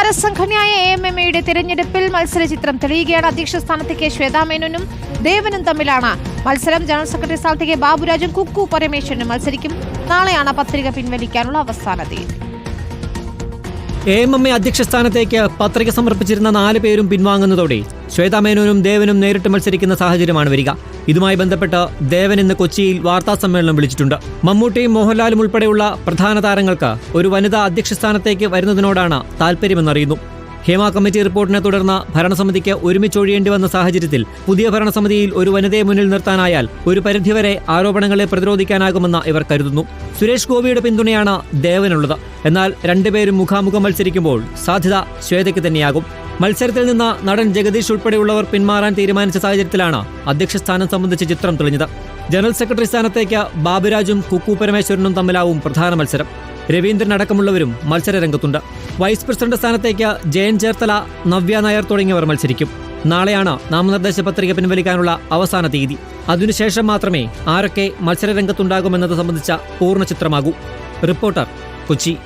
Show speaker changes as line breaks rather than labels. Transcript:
താരസംഘടനയായ A M M എയുടെ തിരഞ്ഞെടുപ്പിൽ മത്സര ചിത്രം തെളിയുകയാണ്. അധ്യക്ഷ സ്ഥാനത്തേക്ക് ശ്വേതാമേനോനും ദേവനും തമ്മിലാണ്. മത്സരം ജനറൽ സെക്രട്ടറി സ്ഥാനത്തേക്ക് ബാബുരാജും കുക്കു പരമേശ്വരനും മത്സരിക്കും. നാളെയാണ് പത്രിക പിൻവലിക്കാനുള്ള അവസാന തീയതി.
എ എം എം എ അധ്യക്ഷ സ്ഥാനത്തേക്ക് പത്രിക സമർപ്പിച്ചിരുന്ന നാല് പേരും പിൻവാങ്ങുന്നതോടെ ശ്വേതാ മേനോനും ദേവനും നേരിട്ട് മത്സരിക്കുന്ന സാഹചര്യമാണ് വരിക. ഇതുമായി ബന്ധപ്പെട്ട് ദേവൻ ഇന്ന് കൊച്ചിയിൽ വാർത്താ സമ്മേളനം വിളിച്ചിട്ടുണ്ട്. മമ്മൂട്ടിയും മോഹൻലാലും ഉൾപ്പെടെയുള്ള പ്രധാന താരങ്ങൾക്ക് ഒരു വനിതാ അധ്യക്ഷ സ്ഥാനത്തേക്ക് വരുന്നതിനോടാണ് താൽപ്പര്യമെന്നറിയുന്നു ഹേമ കമ്മിറ്റി റിപ്പോർട്ടിനെ തുടർന്ന് ഭരണസമിതിക്ക് ഒരുമിച്ചൊഴിയേണ്ടി വന്ന സാഹചര്യത്തിൽ പുതിയ ഭരണസമിതിയിൽ ഒരു വനിതയെ മുന്നിൽ നിർത്താനായാൽ ഒരു പരിധിവരെ ആരോപണങ്ങളെ പ്രതിരോധിക്കാനാകുമെന്ന് ഇവർ കരുതുന്നു. സുരേഷ് ഗോപിയുടെ പിന്തുണയാണ് ദേവനുള്ളത്. എന്നാൽ രണ്ടുപേരും മുഖാമുഖം മത്സരിക്കുമ്പോൾ സാധ്യത ശ്വേതയ്ക്ക് തന്നെയാകും. മത്സരത്തിൽ നിന്ന് നടൻ ജഗദീഷ് ഉൾപ്പെടെയുള്ളവർ പിന്മാറാൻ തീരുമാനിച്ച സാഹചര്യത്തിലാണ് അധ്യക്ഷസ്ഥാനം സംബന്ധിച്ച് ചിത്രം തെളിഞ്ഞത്. ജനറൽ സെക്രട്ടറി സ്ഥാനത്തേക്ക് ബാബുരാജും കുക്കു പരമേശ്വരനും തമ്മിലാവും പ്രധാന മത്സരം. രവീന്ദ്രൻ അടക്കമുള്ളവരും മത്സരരംഗത്തുണ്ട്. വൈസ് പ്രസിഡന്റ് സ്ഥാനത്തേക്ക് ജയൻ ചേർത്തല നവ്യ നായർ തുടങ്ങിയവർ മത്സരിക്കും. നാളെയാണ് നാമനിർദ്ദേശ പത്രിക പിൻവലിക്കാനുള്ള അവസാന തീയതി. അതിനുശേഷം മാത്രമേ ആരൊക്കെ മത്സര രംഗത്തുണ്ടാകുമെന്നത് സംബന്ധിച്ച പൂർണ ചിത്രമാകൂ. റിപ്പോർട്ടർ കൊച്ചി.